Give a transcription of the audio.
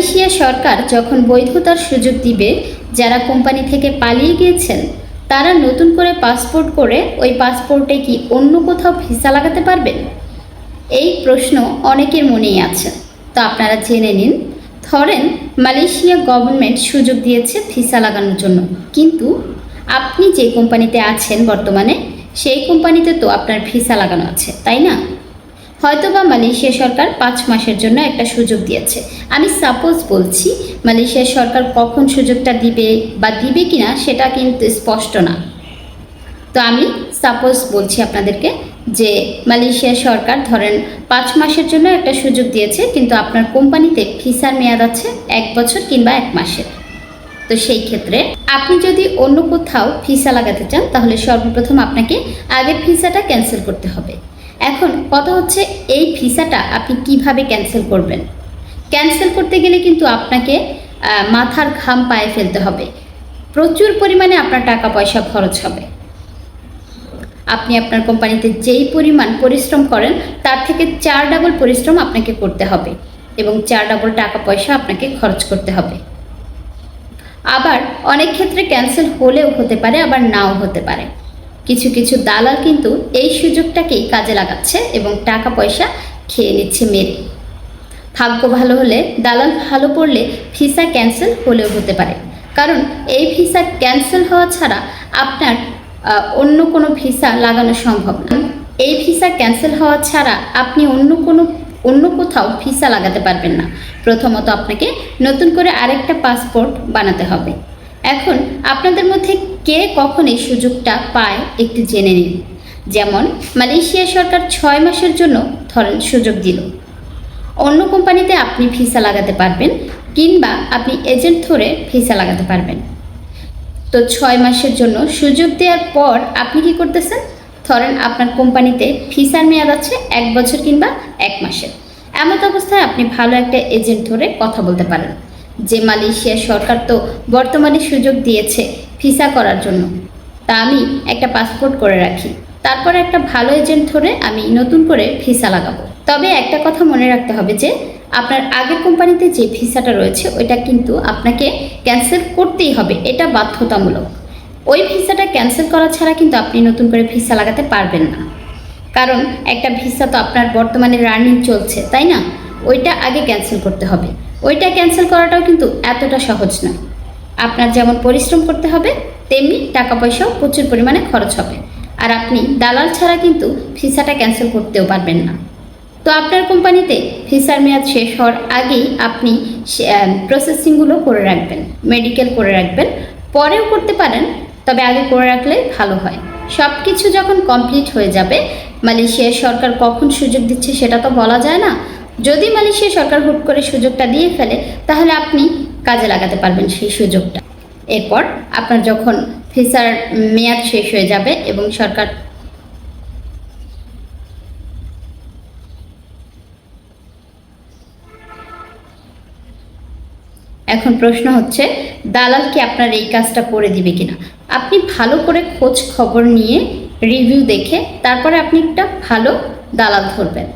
Malaysia সরকার যখন বৈধতার সুযোগ দিবে, যারা কোম্পানি থেকে পালিয়ে গিয়েছেন, তারা নতুন করে পাসপোর্ট করে ওই পাসপোর্টে কি অন্য কোথাও ভিসা লাগাতে পারবেন? এই প্রশ্ন অনেকের মনেই আছে। তো আপনারা জেনে নিন। ধরেন, মালয়েশিয়া গভর্নমেন্ট সুযোগ দিয়েছে ভিসা লাগানোর জন্য। কিন্তু আপনি যে কোম্পানিতে আছেন বর্তমানে, সেই কোম্পানিতে তো আপনার ভিসা লাগানো আছে, তাই না? হয়তোবা মালয়েশিয়া সরকার পাঁচ মাসের জন্য একটা সুযোগ দিয়েছে। আমি সাপোজ বলছি, মালয়েশিয়া সরকার কখন সুযোগটা দিবে বা দিবে কি না সেটা কিন্তু স্পষ্ট না। তো আমি সাপোজ বলছি আপনাদেরকে যে মালয়েশিয়া সরকার ধরেন পাঁচ মাসের জন্য একটা সুযোগ দিয়েছে, কিন্তু আপনার কোম্পানিতে ভিসার মেয়াদ আছে এক বছর কিংবা এক মাসের। তো সেই ক্ষেত্রে আপনি যদি অন্য কোথাও ভিসা লাগাতে চান, তাহলে সর্বপ্রথম আপনাকে আগের ভিসাটা ক্যান্সেল করতে হবে। এখন কথা হচ্ছে এই ভিসাটা আপনি কীভাবে ক্যান্সেল করবেন? ক্যান্সেল করতে গেলে কিন্তু আপনাকে মাথার ঘাম পায়ে ফেলতে হবে। প্রচুর পরিমাণে আপনার টাকা পয়সা খরচ হবে। আপনি আপনার কোম্পানিতে যেই পরিমাণ পরিশ্রম করেন, তার থেকে চার ডাবল পরিশ্রম আপনাকে করতে হবে এবং চার ডাবল টাকা পয়সা আপনাকে খরচ করতে হবে। আবার অনেক ক্ষেত্রে ক্যান্সেল হলেও হতে পারে, আবার নাও হতে পারে। কিছু কিছু দালাল কিন্তু এই সুযোগটাকেই কাজে লাগাচ্ছে এবং টাকা পয়সা খেয়ে নিচ্ছে মেরে। ভাগ্য ভালো হলে দালাল ভালো পড়লে ভিসা ক্যান্সেল হলেও হতে পারে। কারণ এই ভিসা ক্যান্সেল হওয়া ছাড়া আপনার অন্য কোনো ভিসা লাগানো সম্ভব না। এই ভিসা ক্যান্সেল হওয়া ছাড়া আপনি অন্য কোনো, অন্য কোথাও ভিসা লাগাতে পারবেন না। প্রথমত আপনাকে নতুন করে আরেকটা পাসপোর্ট বানাতে হবে। এখন আপনাদের মধ্যে কে কখন এই সুযোগটা পায় একটু জেনে নিন। যেমন, মালয়েশিয়া সরকার ছয় মাসের জন্য ধরেন সুযোগ দিল। অন্য কোম্পানিতে আপনি ভিসা লাগাতে পারবেন কিংবা আপনি এজেন্ট ধরে ভিসা লাগাতে পারবেন। তো ছয় মাসের জন্য সুযোগ দেওয়ার পর আপনি কি করতেছেন? ধরেন আপনার কোম্পানিতে ভিসার মেয়াদ আছে এক বছর কিংবা এক মাসের। এমন অবস্থায় আপনি ভালো একটা এজেন্ট ধরে কথা বলতে পারেন। যে মালয়েশিয়া সরকার তো বর্তমানে সুযোগ দিয়েছে ভিসা করার জন্য। তা আমি একটা পাসপোর্ট করে রাখি। তারপর একটা ভালো এজেন্ট ধরে আমি নতুন করে ভিসা লাগাবো। তবে একটা কথা মনে রাখতে হবে যে, আপনার আগের কোম্পানিতে যে ভিসাটা রয়েছে, ওইটা কিন্তু আপনাকে ক্যান্সেল করতেই হবে। এটা বাধ্যতামূলক। ওই ভিসাটা ক্যান্সেল করা ছাড়া কিন্তু আপনি নতুন করে ভিসা লাগাতে পারবেন না। কারণ একটা ভিসা তো আপনার বর্তমানে রানিং চলছে, তাই না? ওইটা আগে ক্যান্সেল করতে হবে। ওইটা ক্যান্সেল করাটাও কিন্তু এতটা সহজ না। আপনার যেমন পরিশ্রম করতে হবে, তেমনি টাকা পয়সাও প্রচুর পরিমাণে খরচ হবে। আর আপনি দালাল ছাড়া কিন্তু ভিসাটা ক্যান্সেল করতেও পারবেন না। তো আপনার কোম্পানিতে ভিসার মেয়াদ শেষ হওয়ার আগেই আপনি প্রসেসিংগুলো করে রাখবেন মেডিকেল করে রাখবেন। পরেও করতে পারেন, তবে আগে করে রাখলে ভালো হয়। সব কিছু যখন কমপ্লিট হয়ে যাবে মালয়েশিয়ার সরকার কখন সুযোগ দিচ্ছে সেটা তো বলা যায় না যদি মালয়েশিয়া সরকার হুট করে সুযোগটা দিয়ে ফেলে, তাহলে আপনি কাজে লাগাতে পারবেন সেই সুযোগটা। এরপর আপনার যখন ভিসার মেয়াদ শেষ হয়ে যাবে এবং সরকার এখন প্রশ্ন হচ্ছে, দালাল কি আপনার এই কাজটা করে দিবে কিনা? আপনি ভালো করে খোঁজ খবর নিয়ে রিভিউ দেখে তারপরে আপনি একটা ভালো দালাল ধরবেন।